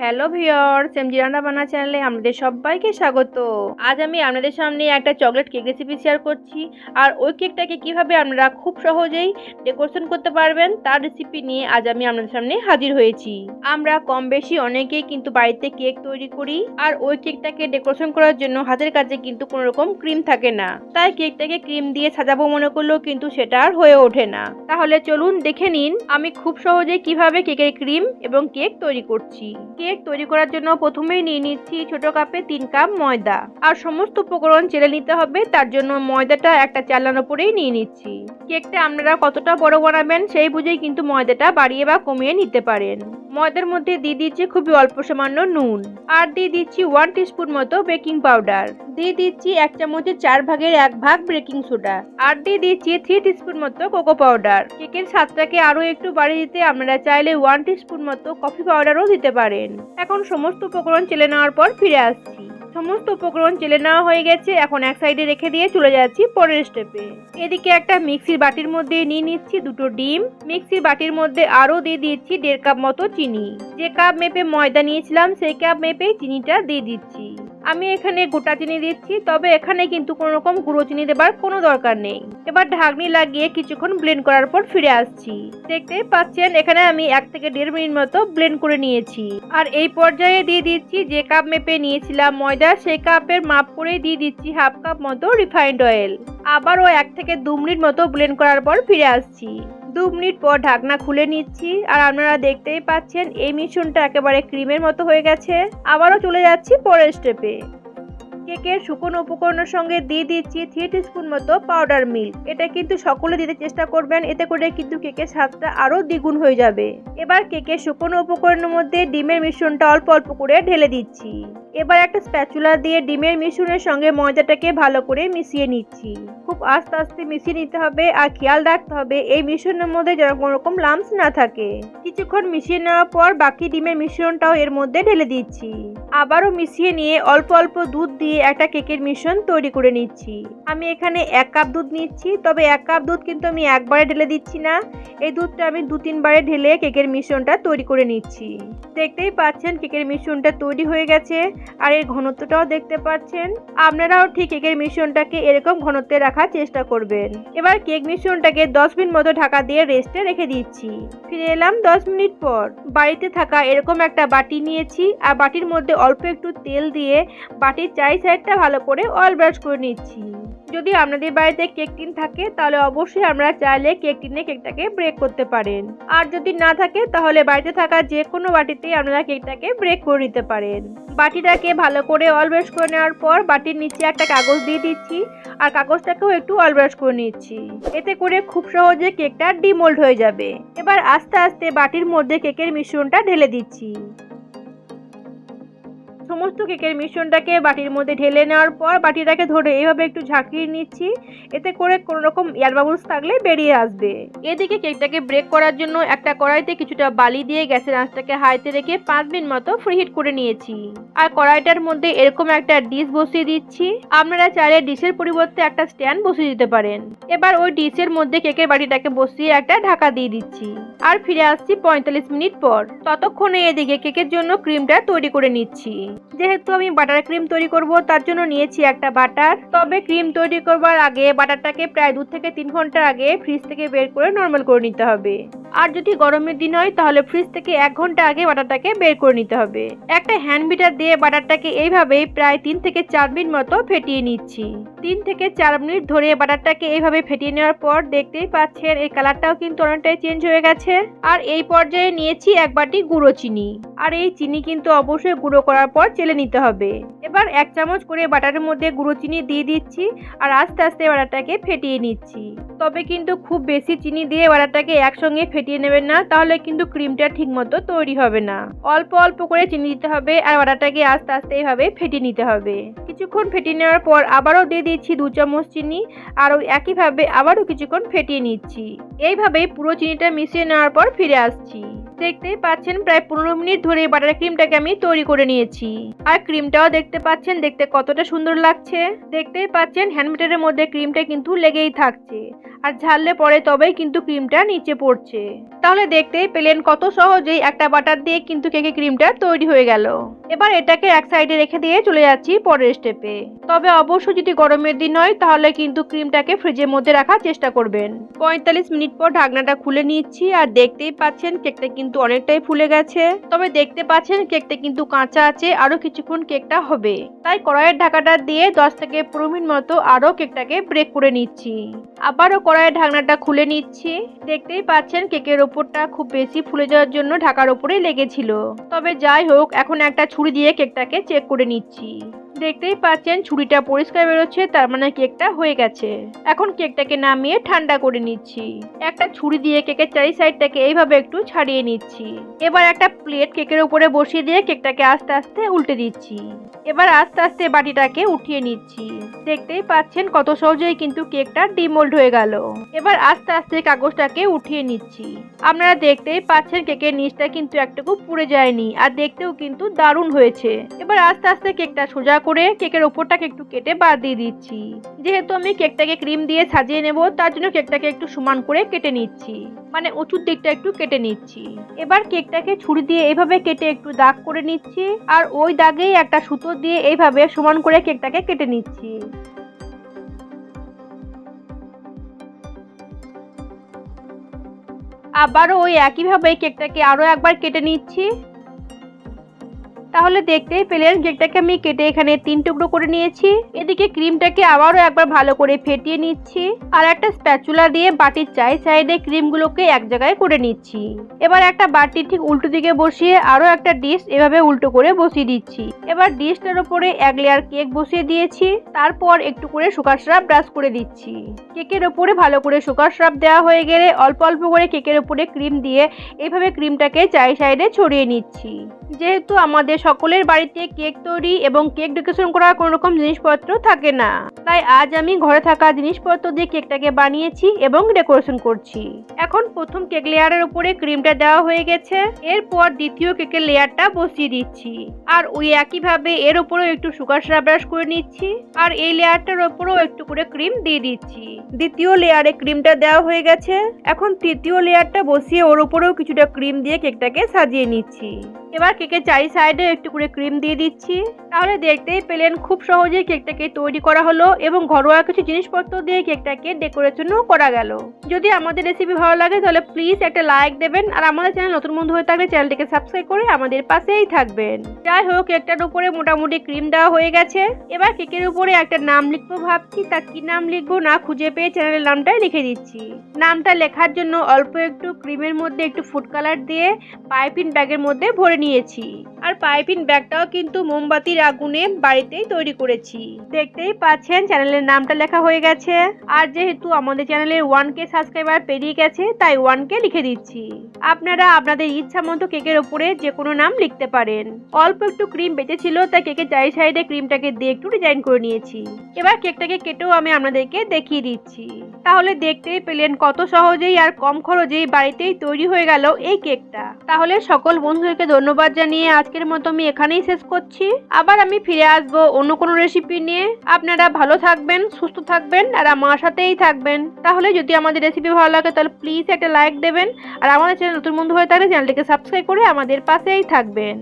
Hello viewer সেমজি রান্না বান্না চ্যানেলে আপনাদের সবাইকে স্বাগত। আজ আমি আপনাদের সামনে একটা চকলেট কেক রেসিপি শেয়ার করছি, আর ওই কেকটাকে কীভাবে আপনারা খুব সহজেই ডেকোরেশন করতে পারবেন তার রেসিপি নিয়ে আজ আমি আপনাদের সামনে হাজির হয়েছি। আমরা কম বেশি অনেকেই কিন্তু বাড়িতে কেক তৈরি করি, আর ওই কেকটাকে ডেকোরেশন করার জন্য হাতের কাছে কিন্তু কোনো রকম ক্রিম থাকে না। তাই কেকটাকে ক্রিম দিয়ে সাজাবো মনে করলেও কিন্তু সেটা আর হয়ে ওঠে না। তাহলে চলুন দেখে নিন আমি খুব সহজে কীভাবে কেকের ক্রিম এবং কেক তৈরি করছি। কেক তৈরি করার জন্য প্রথমেই নিয়ে নিচ্ছি ছোট কাপে তিন কাপ ময়দা। আর সমস্ত উপকরণ চেলে নিতে হবে, তার জন্য ময়দাটা একটা চালানোর উপরেই নিয়ে নিচ্ছি। কেকটা আপনারা কতটা বড় বানাবেন সেই বুঝেই কিন্তু ময়দাটা বাড়িয়ে বা কমিয়ে নিতে পারেন। ময়দার মধ্যে দিয়ে দিচ্ছি খুবই অল্প সামান্য নুন। আর দিয়ে দিচ্ছি ওয়ান টিস্পুন মতো বেকিং পাউডার দিয়ে দিচ্ছি এক চামচের চার ভাগের এক ভাগ বেকিং সোডা আর দিয়ে দিচ্ছি থ্রি টিস্পুন মতো কোকো পাউডার কেকের স্বাদটাকে আরও একটু বাড়িয়ে দিতে আপনারা চাইলে ওয়ান টিস্পুন মতো কফি পাউডারও দিতে পারেন। এখন সমস্ত উপকরণ চেলে নেওয়ার পর ফিরে আসছি। সমস্ত উপকরণ চেলে নেওয়া হয়ে গেছে, এখন এক সাইডে রেখে দিয়ে চলে যাচ্ছি পরের স্টেপে এদিকে একটা মিক্সির বাটির মধ্যে নিয়ে নিচ্ছি দুটো ডিম। মিক্সির বাটির মধ্যে আরও দিয়ে দিচ্ছি দেড় কাপ মতো চিনি। যে কাপ মেপে ময়দা নিয়েছিলাম, সেই কাপ মেপে চিনিটা দিয়ে দিচ্ছি। আমি এখানে গোটা চিনি দিচ্ছি, তবে এখানে কিন্তু কোনো রকম গুঁড়ো চিনি দেবার কোনো দরকার নেই। এবার ঢাকনি লাগিয়ে কিছুক্ষণ ব্লেন্ড করার পর ফিরে আসছি। দেখতেই পাচ্ছেন, এখানে আমি এক থেকে দেড় মিনিট মতো ব্লেন্ড করে নিয়েছি। আর এই পর্যায়ে দিয়ে দিচ্ছি যে কাপ মেপে নিয়েছিলাম ময়দা, সেই কাপের মাপ করে দিয়ে দিচ্ছি হাফ কাপ মতো রিফাইন্ড অয়েল আবারও এক থেকে দু মিনিট মতো ব্লেন্ড করার পর ফিরে আসছি। দু মিনিট পর ঢাকনা খুলে নিচ্ছি আর আপনারা দেখতেই পাচ্ছেন, এই মিশ্রণটা একেবারে ক্রিমের মতো হয়ে গেছে। আবারও চলে যাচ্ছি পরের স্টেপে কেকের শুকনো উপকরণের সঙ্গে দিয়ে দিচ্ছি থ্রি টিস্পুন মতো পাউডার মিল্ক এটা কিন্তু সকলে দিতে চেষ্টা করবেন, এতে করে কিন্তু কেকের স্বাদটা আরও দ্বিগুণ হয়ে যাবে। এবার কেকের শুকনো উপকরণের মধ্যে ডিমের মিশ্রণটা অল্প অল্প করে ঢেলে দিচ্ছি। এবার একটা স্প্যাচুলা দিয়ে ডিমের মিশ্রণের সঙ্গে ময়দাটাকে ভালো করে মিশিয়ে নিচ্ছি। খুব আস্তে আস্তে মিশিয়ে নিতে হবে আর খেয়াল রাখতে হবে এই মিশ্রণের মধ্যে যেন কোনো রকম লাম্পস না থাকে। কিছুক্ষণ মিশিয়ে নেওয়ার পর বাকি ডিমের মিশ্রণটাও এর মধ্যে ঢেলে দিচ্ছি। আবারও মিশিয়ে নিয়ে অল্প অল্প দুধ দিয়ে একটা কেকের মিশ্রণ তৈরি করে নিচ্ছি। আমি এখানে এক কাপ দুধ নিচ্ছি, তবে এক কাপ দুধ কিন্তু আমি একবারে ঢেলে দিচ্ছি না। এই দুধটা আমি দু, তিনবারে ঢেলে কেকের মিশ্রণটা তৈরি করে নিচ্ছি। দেখতেই পাচ্ছেন, কেকের মিশ্রণটা তৈরি হয়ে গেছে, আর এর ঘনত্বটাও দেখতে পাচ্ছেন। আপনারাও ঠিক কেকের মিশ্রণটাকে এরকম ঘনত্বে রাখার চেষ্টা করবেন। এবার কেক মিশ্রণটাকে দশ মিনিট মতো ঢাকা দিয়ে রেস্টে রেখে দিচ্ছি। ফিরে এলাম দশ মিনিট পর। বাড়িতে থাকা এরকম একটা বাটি নিয়েছি, আর বাটির মধ্যে অল্প একটু তেল দিয়ে বাটির চাই সাইডটা ভালো করে অয়েল ব্রাশ করে নিচ্ছি। যদি আপনাদের বাড়িতে কেক টিন থাকে, তাহলে অবশ্যই আমরা চাইলে কেক টিনে কেকটাকে ব্রেক করতে পারেন। আর যদি না থাকে, তাহলে বাড়িতে থাকা যে কোনো বাটিতেই আপনারা কেকটাকে ব্রেক করে নিতে পারেন। বাটিটাকে ভালো করে অয়েল ব্রাশ করে নেওয়ার পর বাটির নিচে একটা কাগজ দিয়ে দিচ্ছি, আর কাগজটাকেও একটু অয়েল ব্রাশ করে নিচ্ছি। এতে করে খুব সহজে কেকটা ডিমোল্ড হয়ে যাবে। এবার আস্তে আস্তে বাটির মধ্যে কেকের মিশ্রণটা ঢেলে দিচ্ছি। সমস্ত কেকের মিশ্রণটাকে বাটির মধ্যে ঢেলে নেওয়ার পর বাটিটাকে ধরে এইভাবে একটু ঝাঁকিয়ে নিচ্ছি। এতে করে কোনো রকম এয়ার বাবলস থাকলে বেরিয়ে আসবে। এদিকে কেকটাকে ব্রেক করার জন্য একটা কড়াইতে কিছুটা বালি দিয়ে গ্যাসের আঁচটাকে হাইতে রেখে পাঁচ মিনিট মতো ফ্রিহিট করে নিয়েছি। আর কড়াইটার মধ্যে এরকম একটা ডিশ বসিয়ে দিচ্ছি। আপনারা চাইলে ডিশের পরিবর্তে একটা স্ট্যান্ড বসিয়ে দিতে পারেন। এবার ওই ডিশের মধ্যে কেকের বাটিটাকে বসিয়ে একটা ঢাকা দিয়ে দিচ্ছি। আর ফিরে আসছি পঁয়তাল্লিশ মিনিট পর। ততক্ষণে এদিকে কেকের জন্য ক্রিমটা তৈরি করে নিচ্ছি। যেহেতু আমি বাটার ক্রিম তৈরি করব, তার জন্য নিয়েছি একটা বাটার তবে ক্রিম তৈরি করবার আগে বাটারটাকে প্রায় দু থেকে তিন ঘণ্টা আগে ফ্রিজ থেকে বের করে নর্মাল করে নিতে হবে। আর যদি গরমের দিন হয়, তাহলে ফ্রিজ থেকে এক ঘণ্টা আগে বাটারটাকে বের করে নিতে হবে। একটা হ্যান্ড বিটার দিয়ে বাটারটাকে এইভাবেই প্রায় তিন থেকে চার মিনিট মতো ফেটিয়ে নিচ্ছি। তিন থেকে চার মিনিট ধরে বাটারটাকে এইভাবে ফেটিয়ে নেওয়ার পর দেখতেই পাচ্ছেন, এই কালারটাও কিন্তু অনেকটাই চেঞ্জ হয়ে গেছে। আর এই পর্যায়ে নিয়েছি এক বাটি গুঁড়ো চিনি। আর এই চিনি কিন্তু অবশ্যই গুঁড়ো করার পর চেলে নিতে হবে। এবার এক চামচ করে বাটারের মধ্যে গুঁড়ো চিনি দিয়ে দিচ্ছি আর আস্তে আস্তে বাটারটাকে ফেটিয়ে নিচ্ছি। তবে কিন্তু খুব বেশি চিনি দিয়ে বাটারটাকে একসঙ্গে ফেটিয়ে নেবেন না, তাহলে কিন্তু ক্রিমটা ঠিকমতো তৈরি হবে না। অল্প অল্প করে চিনি দিতে হবে আর বাটারটাকে আস্তে আস্তে এইভাবে ফেটিয়ে নিতে হবে। কিছুক্ষণ ফেটিয়ে নেওয়ার পর আবারও দিয়ে দিচ্ছি দু চামচ চিনি আর ওই একইভাবে আবারও কিছুক্ষণ ফেটিয়ে নিচ্ছি। এইভাবেই পুরো চিনিটা মিশিয়ে নেওয়ার পর ফিরে আসছি। দেখতেই পাচ্ছেন, প্রায় পনেরো মিনিট ধরে বাটার ক্রিমটাকে আমি তৈরি করে নিয়েছি। আর ক্রিমটাও দেখতে পাচ্ছেন, দেখতে কতটা সুন্দর লাগছে। দেখতেই পাচ্ছেন হ্যান্ডমিটারের মধ্যে ক্রিমটা কিন্তু লেগেই থাকছে। আর ঝাললে পরে তবেই কিন্তু ক্রিমটা নিচে পড়ছে। তাহলে দেখতেই পেলেন কত সহজেই একটা বাটার দিয়ে কিন্তু কেকে ক্রিমটা তৈরি হয়ে গেল। এবার এটাকে এক সাইডে রেখে দিয়ে চলে যাচ্ছি পরের স্টেপে তবে অবশ্যই যদি গরমের দিন হয়, তাহলে কিন্তু ক্রিমটাকে ফ্রিজের মধ্যে রাখার চেষ্টা করবেন। পঁয়তাল্লিশ মিনিট পর ঢাকনাটা খুলে নিচ্ছি আর দেখতেই পাচ্ছেন কেকটা কিন্তু অনেকটাই ফুলে গেছে। তবে দেখতে পাচ্ছেন কেকটা কিন্তু কাঁচা আছে, আরও কিছুক্ষণ কেকটা হবে। তাই কড়াইয়ের ঢাকাটা দিয়ে দশ থেকে পনেরো মিনিট মতো আরও কেকটাকে ব্রেক করে নিচ্ছি। আবারও কড়াইয়ের ঢাকনাটা খুলে নিচ্ছি। দেখতেই পাচ্ছেন কেকের ওপরটা খুব বেশি ফুলে যাওয়ার জন্য ঢাকার ওপরেই লেগেছিল। তবে যাই হোক, এখন একটা ছুরি দিয়ে কেকটাকে চেক করে নিচ্ছি। দেখতেই পাচ্ছেন ছুরিটা পরিষ্কার বেরোচ্ছে, তার মানে কেকটা হয়ে গেছে। এখন কেকটাকে নামিয়ে ঠান্ডা করে নিচ্ছি। একটা ছুরি দিয়ে কেকের চারি সাইডটাকে এইভাবে একটু ছাড়িয়ে নিচ্ছি। এবার একটা প্লেট কেকের উপরে বসিয়ে দিয়ে কেকটাকে আস্তে আস্তে উল্টে দিচ্ছি। এবার আস্তে আস্তে বাটিটাকে উঠিয়ে নিচ্ছি। দেখতেই পাচ্ছেন কত সহজেই কিন্তু কেকটা ডিমোল্ড হয়ে গেল। এবার আস্তে আস্তে কাগজটাকে উঠিয়ে নিচ্ছি। আপনারা দেখতেই পাচ্ছেন কেকের নিচটা কিন্তু একটুকু পুড়ে যায়নি, আর দেখতেও কিন্তু দারুণ হয়েছে। এবার আস্তে আস্তে কেকটা সোজা করে কেকের ওপরটাকে একটু কেটে বাদ দিয়ে দিচ্ছি। যেহেতু আমি কেকটাকে ক্রিম দিয়ে সাজিয়ে নেব, তার জন্য কেকটাকে একটু সমান করে কেটে নিচ্ছি। মানে উঁচুর দিকটা একটু কেটে নিচ্ছি। এবার কেকটাকে ছুরি দিয়ে এইভাবে কেটে একটু দাগ করে নিচ্ছি, আর ওই দাগেই একটা সুতো দিয়ে এইভাবে সমান করে কেকটাকে কেটে নিচ্ছি। আবারও ওই একইভাবে কেকটাকে আরও একবার কেটে নিচ্ছি। তাহলে দেখতেই পেলেন কেকটাকে আমি কেটে এখানে তিন টুকরো করে নিয়েছি। এদিকে ক্রিমটাকে আবারও একবার ভালো করে ফেটিয়ে নিচ্ছি। আর একটা স্প্যাচুলা দিয়ে বাটির চাই সাইডে ক্রিমগুলোকে এক জায়গায় করে নিচ্ছি। এবার একটা বাটি ঠিক উল্টো দিকে বসিয়ে আরও একটা ডিশ এভাবে উল্টো করে বসিয়ে দিচ্ছি। এবার ডিশটার উপরে এক লেয়ার কেক বসিয়ে দিয়েছি। তারপর একটু করে সুগার শ্রাপ ব্রাশ করে দিচ্ছি। কেকের ওপরে ভালো করে সুগার শ্রাপ দেওয়া হয়ে গেলে অল্প অল্প করে কেকের ওপরে ক্রিম দিয়ে এইভাবে ক্রিমটাকে চাই সাইডে ছড়িয়ে নিচ্ছি। যেহেতু আমাদের সকলের বাড়িতে কেক তৈরি এবং কেক ডেকোরেশন করার কোনো রকম জিনিসপত্র থাকে না। তাই আজ আমি ঘরে থাকা জিনিসপত্র দিয়ে কেকটাকে বানিয়েছি এবং ডেকোরেশন করছি। এখন প্রথম কেক লেয়ারের উপরে ক্রিমটা দেওয়া হয়ে গেছে। এরপর দ্বিতীয় কেকের লেয়ারটা বসিয়ে দিচ্ছি। আর ওই একইভাবে এর উপরেও একটু সুগার শ্রাপ ব্রাশ করে নিচ্ছি। আর এই লেয়ারটার উপরেও একটু করে ক্রিম দিয়ে দিচ্ছি। দ্বিতীয় লেয়ারে ক্রিমটা দেওয়া হয়ে গেছে। এখন তৃতীয় লেয়ারটা বসিয়ে ওর উপরেও কিছুটা ক্রিম দিয়ে কেকটাকে সাজিয়ে নিচ্ছি। এবার কেকের চারি সাইডে একটু করে ক্রিম দিয়ে দিচ্ছি। তাহলে দেখতেই পেলেন খুব সহজেই কেকটাকে তৈরি করা হলো এবং ঘরোয়া কিছু জিনিসপত্র দিয়ে কেকটাকে ডেকোরেশনও করা গেল। যদি আমাদের রেসিপি ভালো লাগে তাহলে প্লিজ একটা লাইক দেবেন আর আমাদের চ্যানেল নতুন বন্ধু হয়ে থাকলে চ্যানেলটিকে সাবস্ক্রাইব করে আমাদের পাশেই থাকবেন। যাই হোক, কেকটার উপরে মোটামুটি ক্রিম দেওয়া হয়ে গেছে। এবার কেকের উপরে একটা নাম লিখব ভাবছি। তা কি নাম লিখব না খুঁজে পেয়ে চ্যানেলের নামটাই লিখে দিচ্ছি। নামটা লেখার জন্য অল্প একটু ক্রিমের মধ্যে একটু ফুড কালার দিয়ে পাইপিং ব্যাগের মধ্যে ভরে নিয়েছি। আর পাইপিন ব্যাগটাও কিন্তু মোমবাতির আগুনে বাড়িতেই তৈরি করেছি। দেখতেই পাচ্ছেন, চ্যানেলের নামটা লেখা হয়ে গেছে। আর যেহেতু আমাদের চ্যানেলের ওয়ান কে সাবস্ক্রাইবার পেরিয়ে গেছে, তাই ওয়ান কে লিখে দিচ্ছি। আপনারা আপনাদের ইচ্ছা মতো কেকের ওপরে যে কোনো নাম লিখতে পারেন। অল্প একটু ক্রিম বেঁচেছিল, তাই কেকের চারি সাইডে ক্রিমটাকে দিয়ে একটু ডিজাইন করে নিয়েছি। এবার কেকটাকে কেটেও আমি আপনাদেরকে দেখিয়ে দিচ্ছি। তাহলে দেখতেই পেলেন কত সহজেই আর কম খরচেই বাড়িতেই তৈরি হয়ে গেল এই কেকটা। তাহলে সকল বন্ধুদেরকে ধন্যবাদ জানিয়ে আজকের মতো আমি এখানেই শেষ করছি। আবার আমি ফিরে আসব অন্য কোনো রেসিপি নিয়ে। আপনারা ভালো থাকবেন, সুস্থ থাকবেন, আর আমার সাথেই থাকবেন। তাহলে যদি আমাদের রেসিপি ভালো লাগে, তাহলে প্লিজ একটা লাইক দেবেন। আর আমাদের চ্যানেল নতুন বন্ধু হয়ে থাকলে চ্যানেলটিকে সাবস্ক্রাইব করে আমাদের পাশেই থাকবেন।